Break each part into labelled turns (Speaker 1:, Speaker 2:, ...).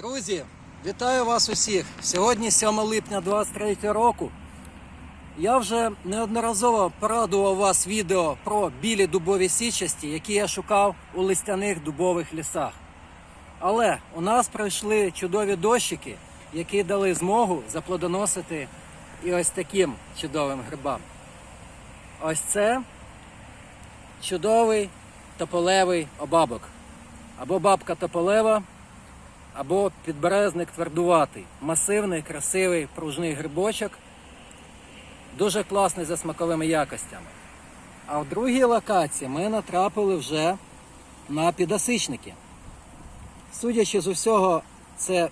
Speaker 1: Друзі, вітаю вас усіх! Сьогодні 7 липня 23 року. Я вже неодноразово порадував вас відео про білі дубові січасті, які я шукав у листяних дубових лісах. Але у нас пройшли чудові дощики, які дали змогу заплодоносити і ось таким чудовим грибам. Ось це чудовий тополевий обабок. Або бабка тополева, або підберезник твердуватий. Масивний, красивий, пружний грибочок. Дуже класний за смаковими якостями. А в другій локації ми натрапили вже на підосичники. Судячи з усього, це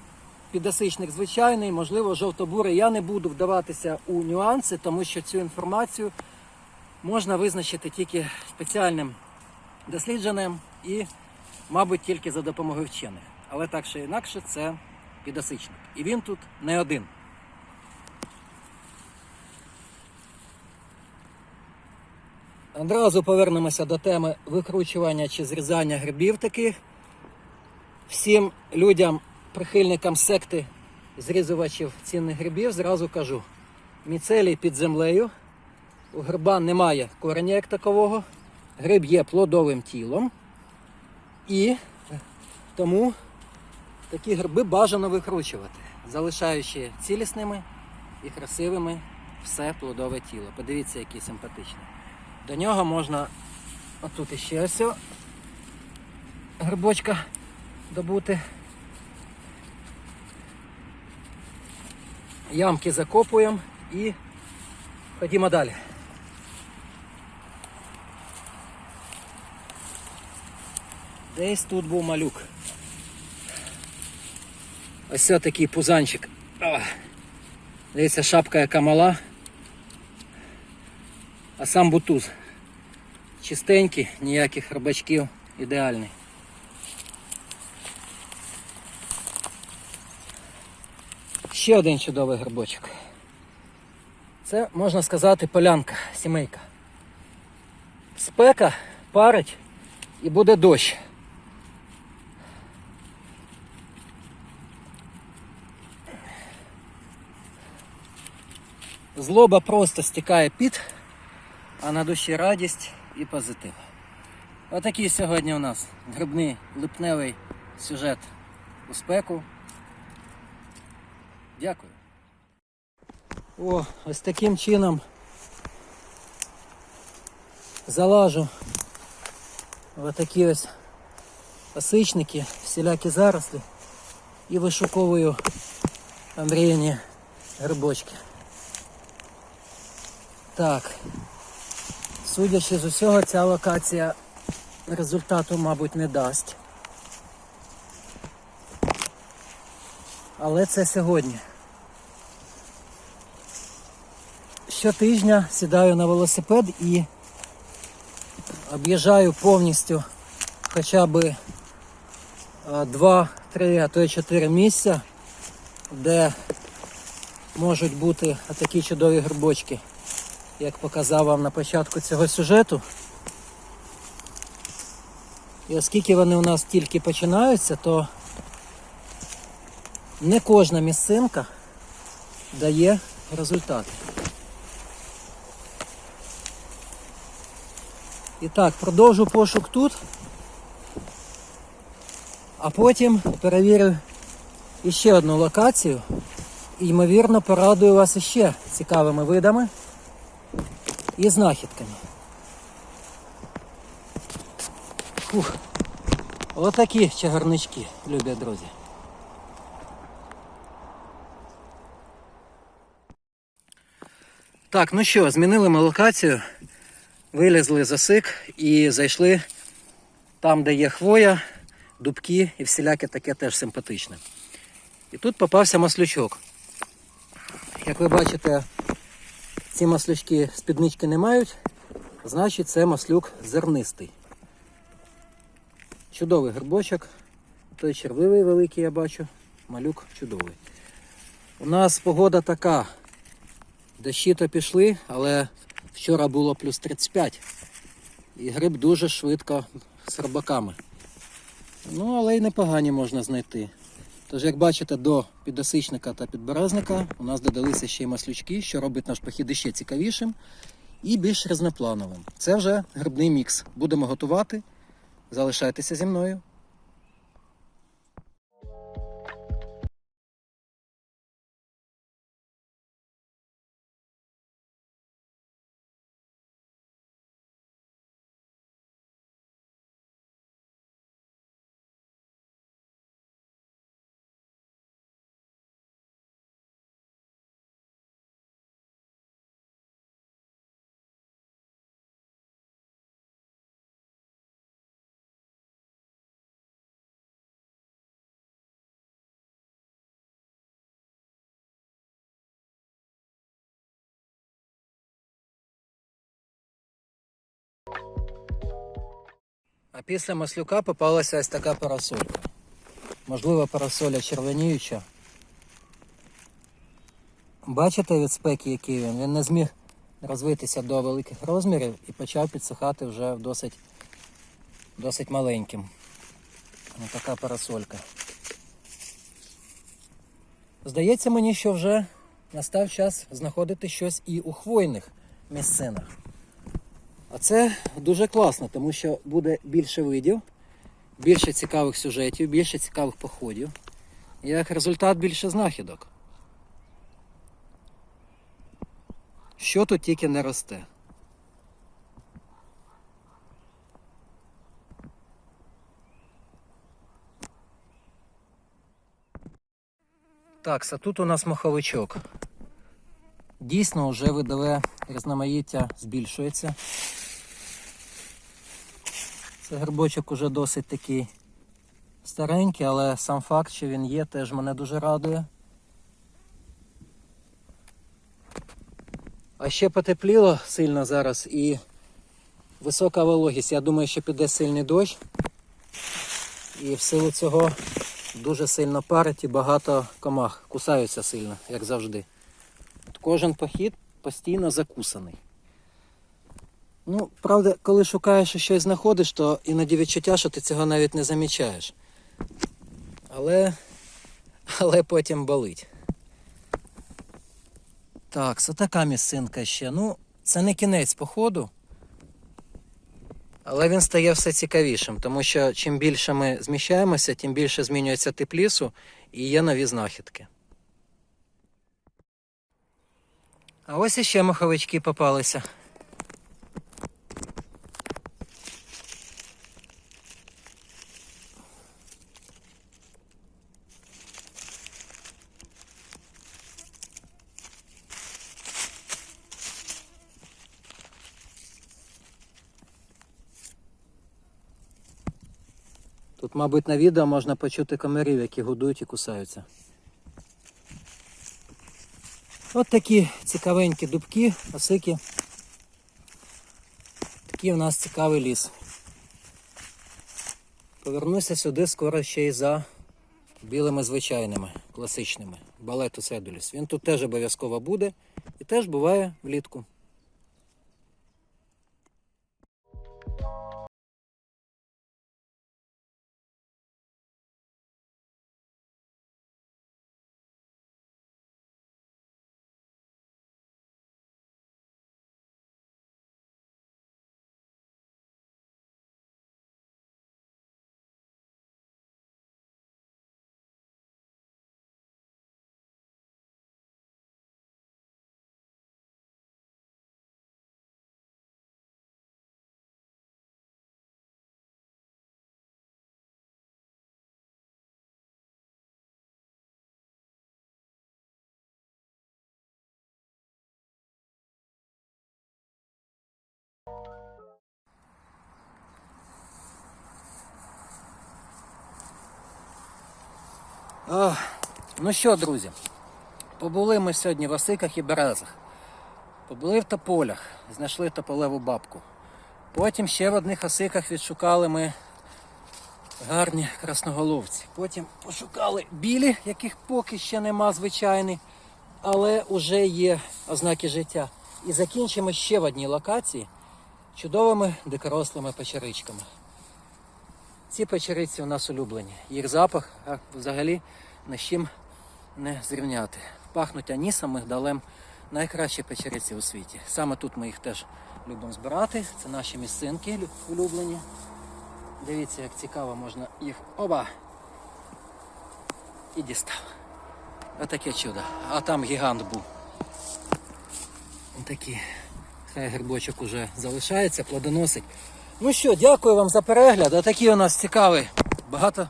Speaker 1: підосичник звичайний, можливо, жовтобурий. Я не буду вдаватися у нюанси, тому що цю інформацію можна визначити тільки спеціальним дослідженням і, мабуть, тільки за допомогою вчених. Але так чи інакше, це підосичник. І він тут не один. Одразу повернемося до теми викручування чи зрізання грибів таких. Всім людям, прихильникам секти зрізувачів цінних грибів, зразу кажу: міцелій під землею. У гриба немає кореня як такового. Гриб є плодовим тілом. І тому такі гриби бажано викручувати, залишаючи цілісними і красивими все плодове тіло. Подивіться, який симпатичний. До нього можна отут іще ось грибочка добути. Ямки закопуємо і ходімо далі. Десь тут був малюк. Ось це такий пузанчик. Дивіться, шапка яка мала. А сам бутуз. Чистенький, ніяких рибачків, ідеальний. Ще один чудовий грибочок. Це, можна сказати, полянка, сімейка. Спека, парить і буде дощ. Злоба просто стікає під, а на душі радість і позитив. Отакий сьогодні у нас грибний липневий сюжет у спеку. Дякую. О, ось таким чином залажу в такі ось осичники, всілякі зарослі і вишуковую омріяні грибочки. Так. Судячи з усього, ця локація результату, мабуть, не дасть. Але це сьогодні. Щотижня сідаю на велосипед і об'їжджаю повністю хоча б 2, 3, а то й 4 місця, де можуть бути такі чудові грибочки як показав вам на початку цього сюжету. І оскільки вони у нас тільки починаються, то не кожна місцинка дає результат. І так, продовжу пошук тут, а потім перевірю іще одну локацію і ймовірно порадую вас іще цікавими видами і знахідками. Фух. Отакі чагарнички, любі друзі. Так, ну що, змінили ми локацію, вилізли за сик і зайшли там, де є хвоя, дубки і всіляке таке теж симпатичне. І тут попався маслючок. Як ви бачите, ці маслючки спіднички не мають, значить це маслюк зернистий. Чудовий грибочок. Той червивий великий я бачу, малюк чудовий. У нас погода така. Дощі то пішли, але вчора було плюс 35. І гриб дуже швидко з рибаками. Ну, але й непогані можна знайти. Тож, як бачите, до підосичника та підберезника у нас додалися ще й маслючки, що робить наш похід іще цікавішим і більш різноплановим. Це вже грибний мікс. Будемо готувати. Залишайтеся зі мною. А після маслюка попалася ось така парасолька. Можливо, парасоля червоніюча. Бачите від спеки, який він? Він не зміг розвитися до великих розмірів і почав підсихати вже досить, досить маленьким. Ось така парасолька. Здається мені, що вже настав час знаходити щось і у хвойних місцинах. А це дуже класно, тому що буде більше видів, більше цікавих сюжетів, більше цікавих походів. І як результат більше знахідок. Що тут тільки не росте. Так, а тут у нас маховичок. Дійсно, вже видове різноманіття збільшується. Це грибочок уже досить такий старенький, але сам факт, що він є, теж мене дуже радує. А ще потепліло сильно зараз і висока вологість. Я думаю, що піде сильний дощ. І в силу цього дуже сильно парить і багато комах кусаються сильно, як завжди. Кожен похід постійно закусаний. Ну, правда, коли шукаєш і щось знаходиш, то іноді відчуття, що ти цього навіть не замічаєш. Але, але потім болить. Так, це така місцинка ще. Ну, це не кінець походу. Але він стає все цікавішим, тому що чим більше ми зміщаємося, тим більше змінюється тип лісу і є нові знахідки. А ось іще маховички попалися. Тут, мабуть, на відео можна почути комарів, які гудують і кусаються. От такі цікавенькі дубки, осики. Такий у нас цікавий ліс. Повернуся сюди скоро ще й за білими звичайними, класичними. Балету Седуліс. Він тут теж обов'язково буде і теж буває влітку. Ну що, друзі, побули ми сьогодні в осиках і березах. Побули в тополях, знайшли тополеву бабку. Потім ще в одних осиках відшукали ми гарні красноголовці. Потім пошукали білі, яких поки ще нема звичайних, але вже є ознаки життя. І закінчимо ще в одній локації чудовими дикорослими печеричками. Ці печериці у нас улюблені. Їх запах взагалі ні з чим не зрівняти. Пахнуть анісом, мигдалем. Найкращі печериці у світі. Саме тут ми їх теж любимо збирати. Це наші місцинки улюблені. Дивіться, як цікаво можна їх. Оба! І дістав. Отаке чудо. А там гігант був. Такі. Хай грибочок уже залишається, плодоносить. Ну що, дякую вам за перегляд. Отакий у нас цікавий. Багато,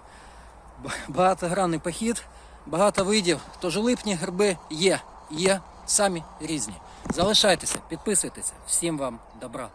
Speaker 1: багатогранний похід, багато видів. Тож липні гриби є, є самі різні. Залишайтеся, підписуйтеся. Всім вам добра.